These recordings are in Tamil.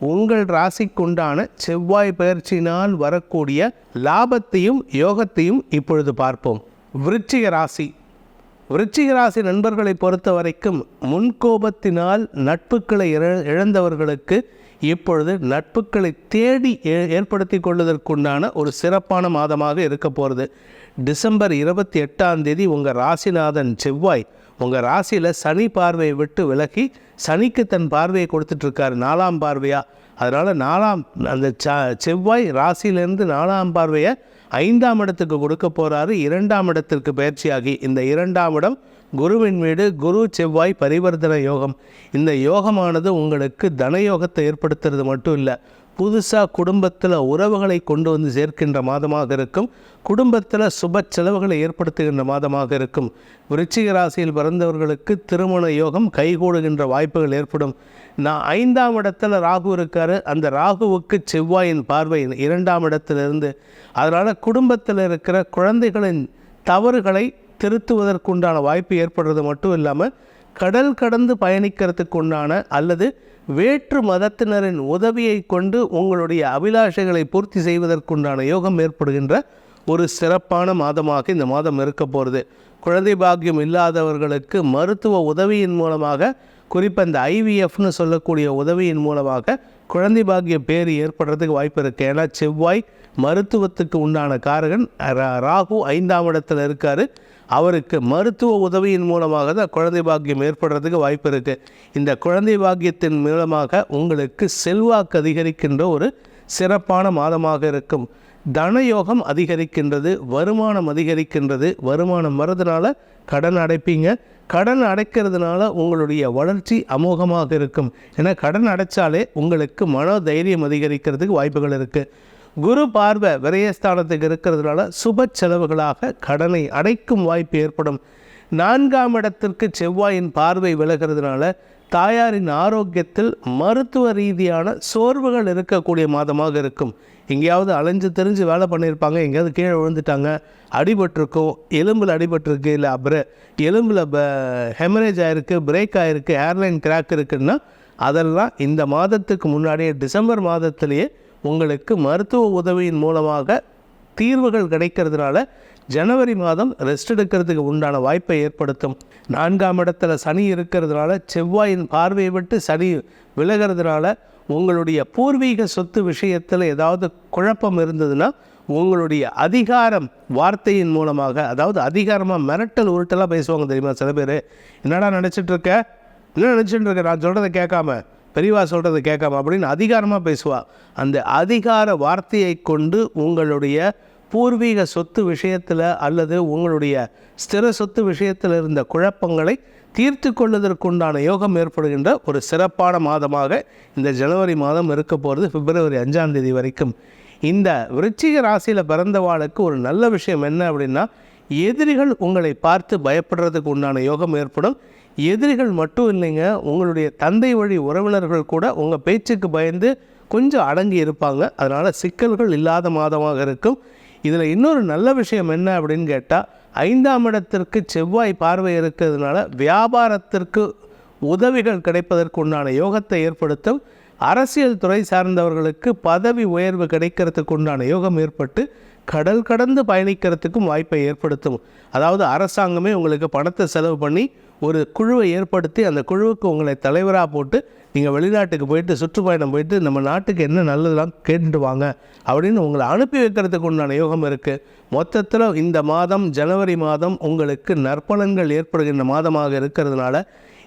உங்கள் ராசிக்குண்டான செவ்வாய் பயிற்சியினால் வரக்கூடிய லாபத்தையும் யோகத்தையும் இப்பொழுது பார்ப்போம். விருச்சிக ராசி. விருச்சிக ராசி நண்பர்களை பொறுத்த வரைக்கும் முன்கோபத்தினால் நட்புகளை இழ இழந்தவர்களுக்கு இப்பொழுது நட்புகளை தேடி ஏ- ஏற்படுத்தி கொள்வதற்குண்டான ஒரு சிறப்பான மாதமாக இருக்க போகிறது டிசம்பர் இருபத்தி எட்டாம் தேதி உங்கள் ராசிநாதன் செவ்வாய் உங்கள் ராசியில் சனி பார்வையை விட்டு விலகி சனிக்கு தன் பார்வையை கொடுத்துட்ருக்காரு நாலாம் பார்வையாக அதனால் நாலாம் அந்த ச செவ்வாய் ராசியிலேருந்து நாலாம் பார்வையை ஐந்தாம் இடத்துக்கு கொடுக்க போகிறாரு இரண்டாம் இடத்திற்கு பயிற்சியாகி இந்த இரண்டாம் இடம் குருவின் வீடு குரு செவ்வாய் பரிவர்த்தன யோகம். இந்த யோகமானது உங்களுக்கு தனயோகத்தை ஏற்படுத்துறது மட்டும் இல்லை புதுசாக குடும்பத்தில் உறவுகளை கொண்டு வந்து சேர்க்கின்ற மாதமாக இருக்கும். குடும்பத்தில் சுப செலவுகளை ஏற்படுத்துகின்ற மாதமாக இருக்கும். விருச்சிக ராசியில் பிறந்தவர்களுக்கு திருமண யோகம் கைகூடுகின்ற வாய்ப்புகள் ஏற்படும். நான் ஐந்தாம் இடத்துல ராகு இருக்கார். அந்த ராகுவுக்கு செவ்வாயின் பார்வை இரண்டாம் இடத்திலிருந்து. அதனால் குடும்பத்தில் இருக்கிற குழந்தைகளின் தவறுகளை திருத்துவதற்குண்டான வாய்ப்பு ஏற்படுறது மட்டும் இல்லாமல் கடல் கடந்து பயணிக்கிறதுக்கு உண்டான அல்லது வேற்று மதத்தினரின் உதவியை கொண்டு உங்களுடைய அபிலாஷைகளை பூர்த்தி செய்வதற்குண்டான யோகம் ஏற்படுகின்ற ஒரு சிறப்பான மாதமாக இந்த மாதம் இருக்க போகிறது. குழந்தை பாக்கியம் இல்லாதவர்களுக்கு மருத்துவ உதவியின் மூலமாக குறிப்பாக இந்த ஐவிஎஃப்னு சொல்லக்கூடிய உதவியின் மூலமாக குழந்தை பாக்கிய பேர் ஏற்படுறதுக்கு வாய்ப்பு இருக்குது ஏன்னா செவ்வாய் மருத்துவத்துக்கு உண்டான காரகன் ரா- ராகு ஐந்தாம் இடத்தில் இருக்கார். அவருக்கு மருத்துவ உதவியின் மூலமாக தான் குழந்தை பாக்கியம் ஏற்படுறதுக்கு வாய்ப்பு இருக்குது இந்த குழந்தை பாக்கியத்தின் மூலமாக உங்களுக்கு செல்வாக்கு அதிகரிக்கின்ற ஒரு சிறப்பான மாதமாக இருக்கும். தனயோகம் அதிகரிக்கின்றது வருமானம் அதிகரிக்கின்றது. வருமானம் வரதுனால கடன் அடைப்பீங்க. கடன் அடைக்கிறதுனால உங்களுடைய வளர்ச்சி அமோகமாக இருக்கும். ஏன்னா கடன் அடைச்சாலே உங்களுக்கு மன தைரியம் அதிகரிக்கிறதுக்கு வாய்ப்புகள் இருக்குது குரு பார்வை விரயஸ்தானத்துக்கு இருக்கிறதுனால சுப செலவுகளாக கடனை அடைக்கும் வாய்ப்பு ஏற்படும். நான்காம் இடத்திற்கு செவ்வாயின் பார்வை விலகிறதுனால தாயாரின் ஆரோக்கியத்தில் மருத்துவ ரீதியான சோர்வுகள் இருக்கக்கூடிய மாதமாக இருக்கும். எங்கேயாவது அலைஞ்சு தெரிஞ்சு வேலை பண்ணியிருப்பாங்க எங்கேயாவது கீழே விழுந்துட்டாங்க அடிபட்டிருக்கும் எலும்பில் அடிபட்டிருக்கு இல்லை அப்புறம் எலும்பில் ஹெமரேஜ் ஆகிருக்கு பிரேக் ஆகிருக்கு ஏர்லைன் கிராக் இருக்குன்னா அதெல்லாம் இந்த மாதத்துக்கு முன்னாடியே டிசம்பர் மாதத்திலேயே உங்களுக்கு மருத்துவ உதவியின் மூலமாக தீர்வுகள் கிடைக்கிறதுனால ஜனவரி மாதம் ரெஸ்ட் எடுக்கிறதுக்கு உண்டான வாய்ப்பை ஏற்படுத்தும். நான்காம் இடத்துல சனி இருக்கிறதுனால செவ்வாயின் பார்வையை விட்டு சனி விலகிறதுனால உங்களுடைய பூர்வீக சொத்து விஷயத்தில் ஏதாவது குழப்பம் இருந்ததுன்னா உங்களுடைய அதிகாரம் வார்த்தையின் மூலமாக அதாவது அதிகாரமாக மிரட்டல் உருட்டெல்லாம் பேசுவாங்க தெரியுமா சில பேர்? என்னடா நினச்சிட்டு இருக்க? என்ன நினச்சிட்டு இருக்க? நான் சொல்கிறத கேட்காம. பெரியவா சொல்கிறத கேட்காம அப்படின்னு அதிகாரமாக பேசுவா. அந்த அதிகார வார்த்தையை கொண்டு உங்களுடைய பூர்வீக சொத்து விஷயத்தில் அல்லது உங்களுடைய ஸ்திர சொத்து விஷயத்தில் இருந்த குழப்பங்களை தீர்த்து கொள்வதற்குண்டான யோகம் ஏற்படுகின்ற ஒரு சிறப்பான மாதமாக இந்த ஜனவரி மாதம் இருக்க போகிறது பிப்ரவரி அஞ்சாம் தேதி வரைக்கும். இந்த விருச்சிக ராசியில் பிறந்தவாளுக்கு ஒரு நல்ல விஷயம் என்ன அப்படின்னா எதிரிகள் உங்களை பார்த்து பயப்படுறதுக்கு உண்டான யோகம் ஏற்படும். எதிரிகள் மட்டும் இல்லைங்க உங்களுடைய தந்தை வழி உறவினர்கள் கூட உங்கள் பேச்சுக்கு பயந்து கொஞ்சம் அடங்கி இருப்பாங்க. அதனால் சிக்கல்கள் இல்லாத மாதமாக இருக்கும். இதில் இன்னொரு நல்ல விஷயம் என்ன அப்படின்னு கேட்டால் ஐந்தாம் இடத்திற்கு செவ்வாய் பார்வை இருக்கிறதுனால வியாபாரத்திற்கு உதவிகள் கிடைப்பதற்கு உண்டான யோகத்தை ஏற்படுத்தும். அரசியல் துறை சார்ந்தவர்களுக்கு பதவி உயர்வு கிடைக்கிறதுக்கு உண்டான யோகம் ஏற்பட்டு கடல் கடந்து பயணிக்கிறதுக்கும் வாய்ப்பை ஏற்படுத்தும். அதாவது அரசாங்கமே உங்களுக்கு பணத்தை செலவு பண்ணி ஒரு குழுவை ஏற்படுத்தி அந்த குழுவுக்கு உங்களை தலைவராக போட்டு நீங்கள் வெளிநாட்டுக்கு போயிட்டு சுற்றுப்பயணம் போயிட்டு நம்ம நாட்டுக்கு என்ன நல்லதெல்லாம் கேட்டுட்டு வாங்க அப்படின்னு உங்களை அனுப்பி வைக்கிறதுக்கு உண்டான யோகம் இருக்குது மொத்தத்தில் இந்த மாதம் ஜனவரி மாதம் உங்களுக்கு நற்பலன்கள் ஏற்படுகின்ற மாதமாக இருக்கிறதுனால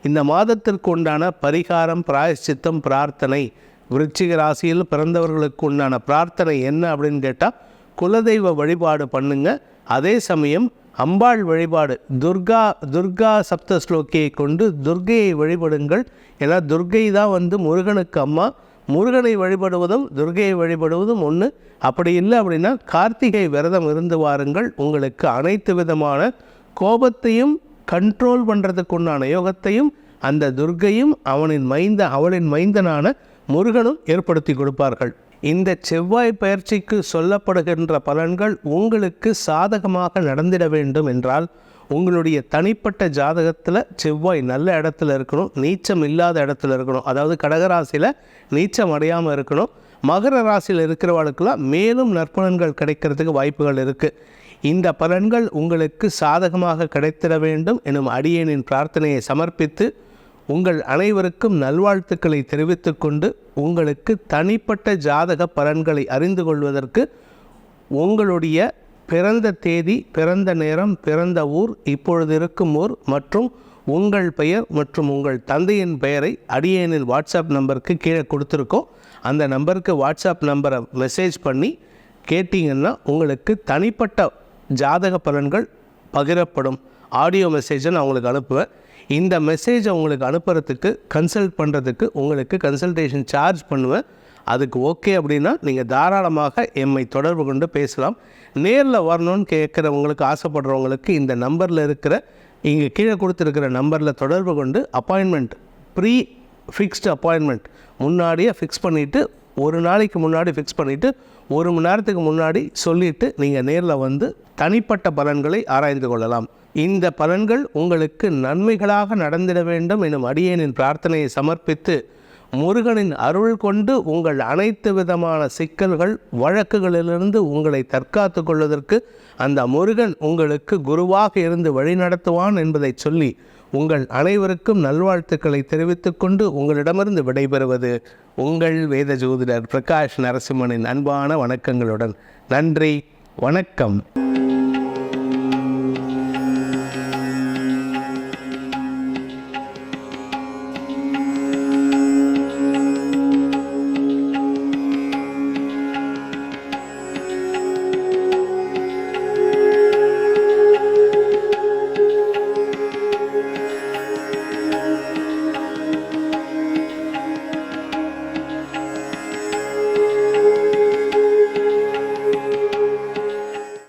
இந்த மாதத்திற்கு உண்டான பரிகாரம் பிராயச்சித்தம் பிரார்த்தனை விருச்சிக ராசியில் பிறந்தவர்களுக்கு உண்டான பிரார்த்தனை என்ன அப்படின்னு கேட்டால் குலதெய்வ வழிபாடு பண்ணுங்கள் அதே சமயம் அம்பாள் வழிபாடு துர்கா துர்கா சப்த ஸ்லோக்கியை கொண்டு துர்கையை வழிபடுங்கள். ஏன்னா துர்கை தான் வந்து முருகனுக்கு அம்மா. முருகனை வழிபடுவதும் துர்கையை வழிபடுவதும் ஒன்று அப்படி இல்லை அப்படின்னா கார்த்திகை விரதம் இருந்து வாருங்கள். உங்களுக்கு அனைத்து விதமான கோபத்தையும் கண்ட்ரோல் பண்ணுறதுக்கு உண்டான யோகத்தையும் அந்த துர்க்கையும் அவனின் மைந்த அவளின் மைந்தனான முருகனும் ஏற்படுத்தி கொடுப்பார்கள். இந்த செவ்வாய் பயிற்சிக்கு சொல்லப்படுகின்ற பலன்கள் உங்களுக்கு சாதகமாக நடந்திட வேண்டும் என்றால் உங்களுடைய தனிப்பட்ட ஜாதகத்தில் செவ்வாய் நல்ல இடத்துல இருக்கணும் நீச்சம் இல்லாத இடத்துல இருக்கணும். அதாவது கடகராசியில் நீச்சம் அடையாமல் இருக்கணும். மகர ராசியில் இருக்கிறவர்களுக்கெல்லாம் மேலும் நற்பலன்கள் கிடைக்கிறதுக்கு வாய்ப்புகள் இருக்குது இந்த பலன்கள் உங்களுக்கு சாதகமாக கிடைத்திட வேண்டும் எனும் அடியேனின் பிரார்த்தனையை சமர்ப்பித்து உங்கள் அனைவருக்கும் நல்வாழ்த்துக்களை தெரிவித்துக்கொண்டு உங்களுக்கு தனிப்பட்ட ஜாதக பலன்களை அறிந்து கொள்வதற்கு உங்களுடைய பிறந்த தேதி பிறந்த நேரம் பிறந்த ஊர் இப்பொழுது இருக்கும் ஊர் மற்றும் உங்கள் பெயர் மற்றும் உங்கள் தந்தையின் பெயரை அடியேனில் வாட்ஸ்அப் நம்பருக்கு கீழே கொடுத்துருக்கோம். அந்த நம்பருக்கு வாட்ஸ்அப் நம்பரை மெசேஜ் பண்ணி கேட்டிங்கன்னா உங்களுக்கு தனிப்பட்ட ஜாதக பலன்கள் பகிரப்படும். ஆடியோ மெசேஜை நான் உங்களுக்கு அனுப்புவேன். இந்த மெசேஜை உங்களுக்கு அனுப்புறதுக்கு கன்சல்ட் பண்ணுறதுக்கு உங்களுக்கு கன்சல்டேஷன் சார்ஜ் பண்ணுவேன். அதுக்கு ஓகே அப்படின்னா நீங்கள் தாராளமாக எம்மை தொடர்பு கொண்டு பேசலாம். நேரில் வரணும்னு கேட்குறவங்களுக்கு ஆசைப்படுறவங்களுக்கு இந்த நம்பரில் இருக்கிற இங்கே கீழே கொடுத்துருக்கிற நம்பரில் தொடர்பு கொண்டு அப்பாயின்மெண்ட் ப்ரீ ஃபிக்ஸ்டு அப்பாயின்மெண்ட் முன்னாடியே ஃபிக்ஸ் பண்ணிவிட்டு ஒரு நாளைக்கு முன்னாடி ஃபிக்ஸ் பண்ணிவிட்டு ஒரு மணி நேரத்துக்கு முன்னாடி சொல்லிவிட்டு நீங்கள் நேரில் வந்து தனிப்பட்ட பலன்களை ஆராய்ந்து கொள்ளலாம். இந்த பலன்கள் உங்களுக்கு நன்மைகளாக நடந்திட வேண்டும் எனும் அடியேனின் பிரார்த்தனையை சமர்ப்பித்து முருகனின் அருள் கொண்டு உங்கள் அனைத்து விதமான சிக்கல்கள் வழக்குகளிலிருந்து உங்களை தற்காத்து கொள்வதற்கு அந்த முருகன் உங்களுக்கு குருவாக இருந்து வழிநடத்துவான் என்பதை சொல்லி உங்கள் அனைவருக்கும் நல்வாழ்த்துக்களை தெரிவித்துக் கொண்டு உங்களிடமிருந்து விடைபெறுவது உங்கள் வேத ஜோதிடர் பிரகாஷ் நரசிம்மனின் அன்பான வணக்கங்களுடன். நன்றி வணக்கம்.